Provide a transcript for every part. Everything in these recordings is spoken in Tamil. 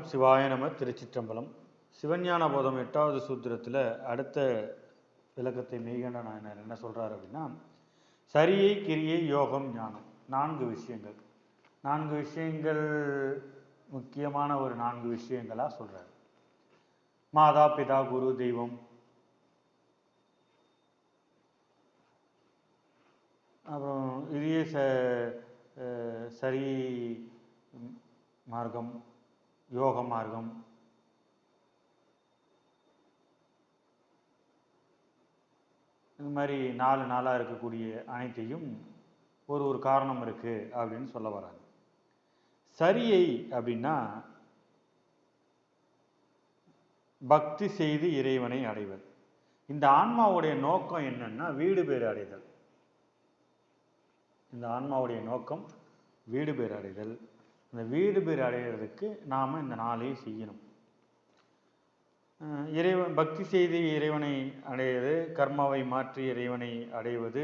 வணக்கம் சிவாய நம திருச்சிற்றம்பலம். சிவஞான போதம் எட்டாவது சூத்திரத்தில் அடுத்த விளக்கத்தை மெய்கண்ட நாயனார் என்ன சொல்றாரு அப்படின்னா சரியை கிரியை யோகம் ஞானம். நான்கு விஷயங்கள். நான்கு விஷயங்கள் முக்கியமான ஒரு நான்கு விஷயங்களா சொல்றாரு. மாதா பிதா குரு தெய்வம். அப்புறம் இதையே ச சரி மார்க்கம். யோக மார்க்கம் இந்த மாதிரி நாலு நாளாக இருக்கக்கூடிய அனைத்தையும் ஒரு ஒரு காரணம் இருக்கு அப்படின்னு சொல்ல வராங்க. சரியை அப்படின்னா பக்தி செய்து இறைவனை அடைவது. இந்த ஆன்மாவுடைய நோக்கம் என்னன்னா வீடு பேர் அடைதல். இந்த ஆன்மாவுடைய நோக்கம் வீடு பேர் அடைதல். அந்த வீடு பேர் அடைகிறதுக்கு நாம் இந்த நாளையை செய்யணும். இறைவன் பக்தி செய்து இறைவனை அடைவது கர்மாவை மாற்றி இறைவனை அடைவது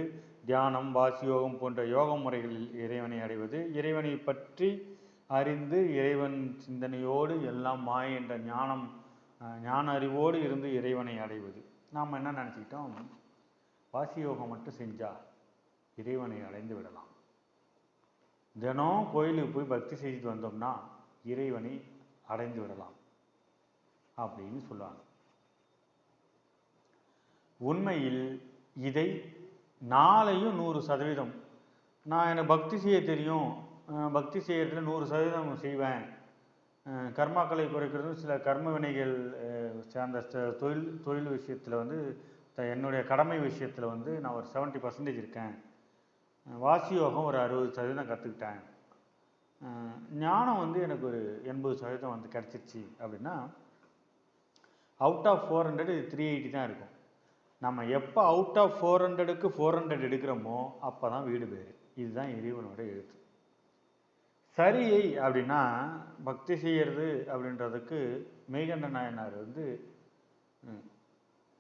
தியானம் வாசியோகம் போன்ற யோக முறைகளில் இறைவனை அடைவது இறைவனை பற்றி அறிந்து இறைவன் சிந்தனையோடு எல்லாம் மாய என்ற ஞானம் ஞான அறிவோடு இருந்து இறைவனை அடைவது. நாம் என்ன நினச்சிக்கிட்டோம்? வாசியோகம் மட்டும் செஞ்சால் இறைவனை அடைந்து விடலாம். தினம் கோயிலுக்கு போய் பக்தி செய்துட்டு வந்தோம்னா இறைவனை அடைந்து விடலாம் அப்படின்னு சொல்லுவாங்க. உண்மையில் இதை நாளையும் நூறு சதவீதம். நான் எனக்கு பக்தி செய்ய தெரியும். பக்தி செய்யறதுல நூறு சதவீதம் செய்வேன். கர்மாக்களை குறைக்கிறது சில கர்ம வினைகள் சேர்ந்த சார்ந்த தொழில் தொழில் விஷயத்தில் வந்து த- என்னுடைய கடமை விஷயத்தில் வந்து நான் ஒரு செவன்ட்டி பர்சன்டேஜ் இருக்கேன். வாசி யோகம் ஒரு அறுபது சதவீதம் கற்றுக்கிட்டேன் ஞானம் வந்து எனக்கு ஒரு எண்பது சதவீதம் வந்து கிடச்சிருச்சு அப்படின்னா அவுட் ஆஃப் ஃபோர் ஹண்ட்ரட் இது த்ரீ எயிட்டி தான் இருக்கும். நம்ம எப்போ அவுட் ஆஃப் ஃபோர் ஹண்ட்ரடுக்கு ஃபோர் ஹண்ட்ரட் எடுக்கிறோமோ அப்போ தான் வீடு பேர் இதுதான் இறைவனோட எழுத்து. சரியை அப்படின்னா பக்தி செய்கிறது அப்படின்றதுக்கு மெய்கண்ட நாயனார் வந்து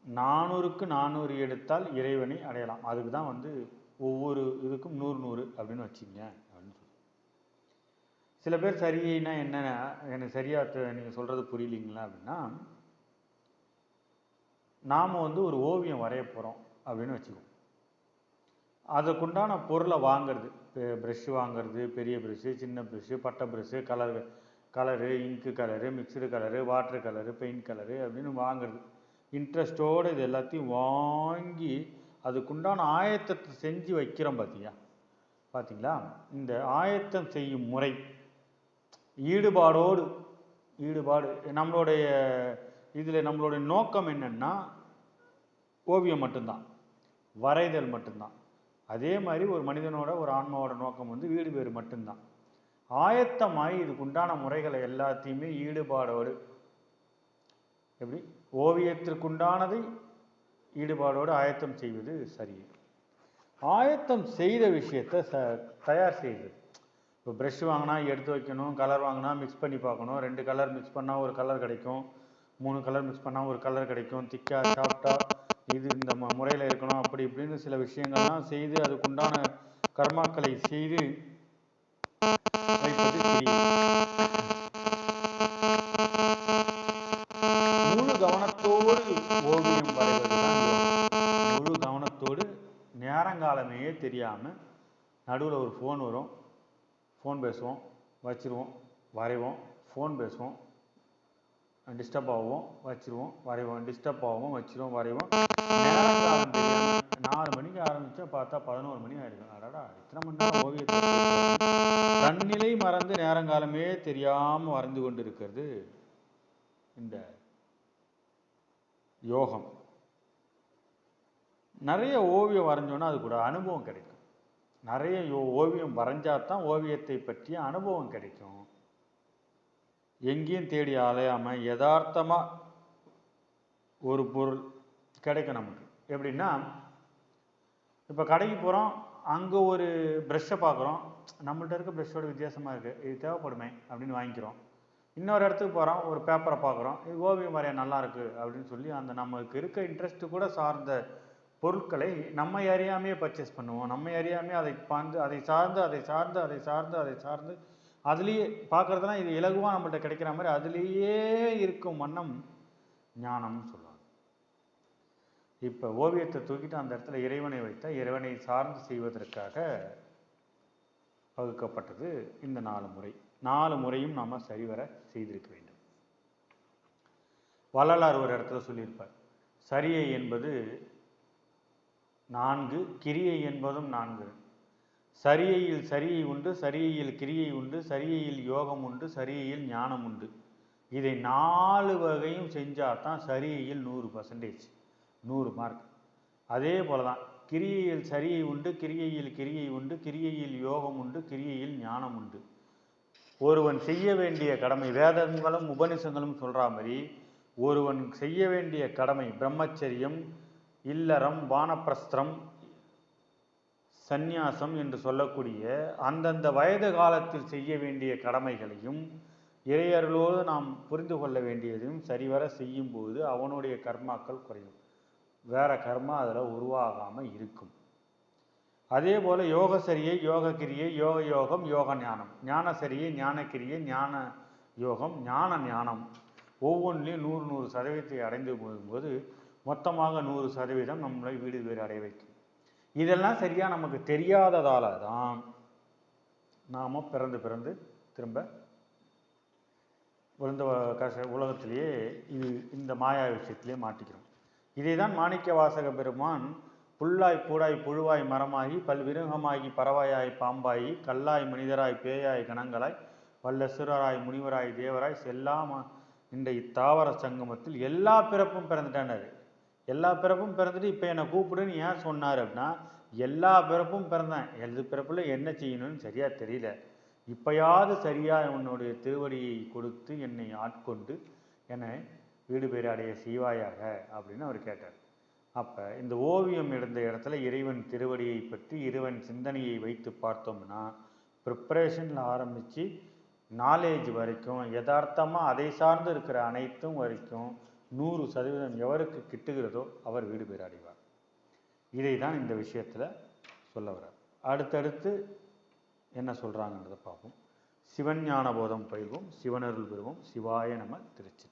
நானூறுக்கு நானூறு எடுத்தால் இறைவனை அடையலாம். அதுக்கு தான் வந்து ஒவ்வொரு இதுக்கும் நூறு நூறு அப்படின்னு வச்சுங்க அப்படின்னு சில பேர் சரியினா என்ன எனக்கு சரியா நீங்கள் சொல்கிறது புரியலிங்களா புரியலீங்களா அப்படின்னா நாம் வந்து ஒரு ஓவியம் வரைய போகிறோம் அப்படின்னு வச்சுக்குவோம். அதுக்குண்டான பொருளை வாங்குறது ப்ரெஷ்ஷு வாங்குறது பெரிய ப்ரெஷ்ஷு சின்ன ப்ரெஷ்ஷு பட்டை ப்ரெஷ்ஷு கலர் கலரு இங்கு colour mixed colour water colour paint colour அப்படின்னு வாங்குறது. இன்ட்ரெஸ்டோடு இது எல்லாத்தையும் வாங்கி அதுக்குண்டான ஆயத்தத்தை செஞ்சு வைக்கிறோம் பார்த்தியா பார்த்தீங்களா இந்த ஆயத்தம் செய்யும் முறை ஈடுபாடோடு ஈடுபாடு நம்மளுடைய இதில் நம்மளுடைய நோக்கம் என்னன்னா ஓவியம் மட்டும்தான் வரைதல் மட்டும்தான். அதே மாதிரி ஒரு மனிதனோட ஒரு ஆன்மாவோட நோக்கம் வந்து வீடு பேர் மட்டும்தான். ஆயத்தமாய் இதுக்குண்டான முறைகளை எல்லாத்தையுமே ஈடுபாடோடு எப்படி? ஓவியத்திற்குண்டானதை ஈடுபாடோடு ஆயத்தம் செய்வது சரி. ஆயத்தம் செய்த விஷயத்தை ச தயார் செய்து. இப்போ ப்ரெஷ் வாங்கினா எடுத்து வைக்கணும் கலர் வாங்கினா மிக்ஸ் பண்ணி பார்க்கணும். ரெண்டு கலர் மிக்ஸ் பண்ணால் ஒரு கலர் கிடைக்கும். மூணு கலர் மிக்ஸ் பண்ணால் ஒரு கலர் கிடைக்கும். திக்கா சாஃப்டாக இது இந்த முறையில் இருக்கணும் அப்படி இப்படின்னு சில விஷயங்கள்லாம் செய்து அதுக்குண்டான கர்மாக்களை செய்து வைப்பது கிரியை. முழு கவனத்தோடு ஓவியம் வரைவது தான் யோகம். முழு கவனத்தோடு நேரங்காலமே இல்லாமல் நடுவில் ஒரு ஃபோன் வரும். ஃபோன் பேசுவோம். வச்சிருவோம். வரைவோம். ஃபோன் பேசுவோம். டிஸ்டர்ப் ஆகுவோம். வச்சிருவோம். வரைவோம். டிஸ்டர்ப் ஆகுவோம். வச்சிருவோம். வரைவோம். நாலு மணிக்கு ஆரம்பிச்சா பார்த்தா பதினோரு மணி ஆயிடுது. அடடா இத்தனை மணி நேரம் ஓவியத்தை தன்னிலை மறந்து நேரங்காலமே தெரியாம வரைந்து கொண்டு இருக்கிறது இந்த யோகம். நிறைய ஓவியம் வரைஞ்சோன்னா அது கூட அனுபவம் கிடைக்கும். நிறைய ஓவியம் வரைஞ்சா தான் ஓவியத்தை பற்றிய அனுபவம் கிடைக்கும். எங்கேயும் தேடி அலையாமல் யதார்த்தமாக ஒரு பொருள் கிடைக்கும் நமக்கு. எப்படின்னா இப்போ கடைக்கு போகிறோம் அங்கே ஒரு ப்ரெஷ்ஷை பார்க்குறோம் நம்மள்ட்ட இருக்க ப்ரெஷ்ஷோட வித்தியாசமாக இருக்குது இது தேவைப்படுமே அப்படின்னு வாங்கிக்கிறோம். இன்னொரு இடத்துக்கு போகிறோம் ஒரு பேப்பரை பார்க்குறோம் இது ஓவியம் வரைய நல்லாயிருக்கு அப்படின்னு சொல்லி அந்த நமக்கு இருக்க இன்ட்ரெஸ்ட்டு கூட சார்ந்த பொருட்களை நம்மை அறியாமையே பர்ச்சேஸ் பண்ணுவோம். நம்ம அறியாமே அதை பாந்து அதை சார்ந்து அதை சார்ந்து அதை சார்ந்து அதை சார்ந்து அதுலேயே பார்க்குறதுனா இது இலகுவாக நம்மள்ட்ட கிடைக்கிற மாதிரி அதுலேயே இருக்கும் வண்ணம் ஞானம்னு சொல்லுவாங்க. இப்போ ஓவியத்தை தூக்கிட்டு அந்த இடத்துல இறைவனை வைத்த இறைவனை சார்ந்து செய்வதற்காக வகுக்கப்பட்டது இந்த நாலு முறை. நாலு முறையும் நாம் சரிவர செய்திருக்க வேண்டும். வள்ளலார் ஒரு இடத்துல சொல்லியிருப்பார். சரியை என்பது நான்கு கிரியை என்பதும் நான்கு. சரியையில் சரியை உண்டு சரியையில் கிரியை உண்டு சரியையில் யோகம் உண்டு சரியையில் ஞானம் உண்டு. இதை நாலு வகையும் செஞ்சால் தான் சரியையில் நூறு பர்சன்டேஜ் நூறு மார்க் அதே போல தான் கிரியையில் சரியை உண்டு கிரியையில் கிரியை உண்டு கிரியையில் யோகம் உண்டு கிரியையில் ஞானம் உண்டு. ஒருவன் செய்ய வேண்டிய கடமை வேதங்களும் உபனிஷங்களும் சொல்கிற மாதிரி ஒருவன் செய்ய வேண்டிய கடமை பிரம்மச்சரியம் இல்லறம் வானப்பிரஸ்திரம் சந்நியாசம் என்று சொல்லக்கூடிய அந்தந்த வயது காலத்தில் செய்ய வேண்டிய கடமைகளையும் இறையர்களோடு நாம் புரிந்து கொள்ள வேண்டியதையும் சரிவர செய்யும்போது அவனுடைய கர்மாக்கள் குறையும். வேற கர்மா அதில் உருவாகாமல் இருக்கும். அதே போல் யோக சரியை யோக கிரியை யோக யோகம் யோக ஞானம். ஞான சரியை ஞானக்கிரியை ஞான யோகம் ஞான ஞானம். ஒவ்வொன்றிலையும் நூறு நூறு சதவீதத்தை அடைந்து போகும்போது மொத்தமாக நூறு சதவீதம் நம்மளை வீடு வீடு அடைய வைக்கும். இதெல்லாம் சரியாக நமக்கு தெரியாததால தான் நாம் பிறந்து பிறந்து திரும்ப விழுந்த கஷ உலகத்திலேயே இது இந்த மாயா விஷயத்திலே மாட்டிக்கிறோம். இதை தான் மாணிக்க வாசக பெருமான் புல்லாய் பூடாய் புழுவாய் மரமாகி பல்விருகமாகி பறவையாய் பாம்பாயி கல்லாய் மனிதராய் பேயாய் கணங்களாய் வல்லசுரராய் முனிவராய் தேவராய் செல்லாம இந்த இத்தாவர சங்கமத்தில் எல்லா பிறப்பும் பிறந்துட்டானாரு எல்லா பிறப்பும் பிறந்துட்டு இப்போ என்னை கூப்பிடுன்னு ஏன் சொன்னார் அப்படின்னா எல்லா பிறப்பும் பிறந்தேன். எது பிறப்பில் என்ன செய்யணும்னு சரியாக தெரியல. இப்பயாவது சரியாக உன்னுடைய திருவடியை கொடுத்து என்னை ஆட்கொண்டு என்னை வீடு பேர் அடைய செய்வாயாக அப்படின்னு அவர் கேட்டார். அப்போ இந்த ஓவியம் இருந்த இடத்துல இறைவன் திருவடியை பற்றி இறைவன் சிந்தனையை வைத்து பார்த்தோம்னா ப்ரிப்பரேஷனில் ஆரம்பித்து நாலேஜ் வரைக்கும் யதார்த்தமாக அதை சார்ந்து இருக்கிற அனைத்தும் வரைக்கும் நூறு சதவீதம் எவருக்கு கிட்டுகிறதோ அவர் வீடு பேர் அடைவார் இதை தான் இந்த விஷயத்தில் சொல்ல வர்றார். அடுத்தடுத்து என்ன சொல்கிறாங்கன்றதை பார்ப்போம். சிவஞான போதம் பயில்வோம் சிவனருள் பெறுவோம் சிவாய நம திருச்சி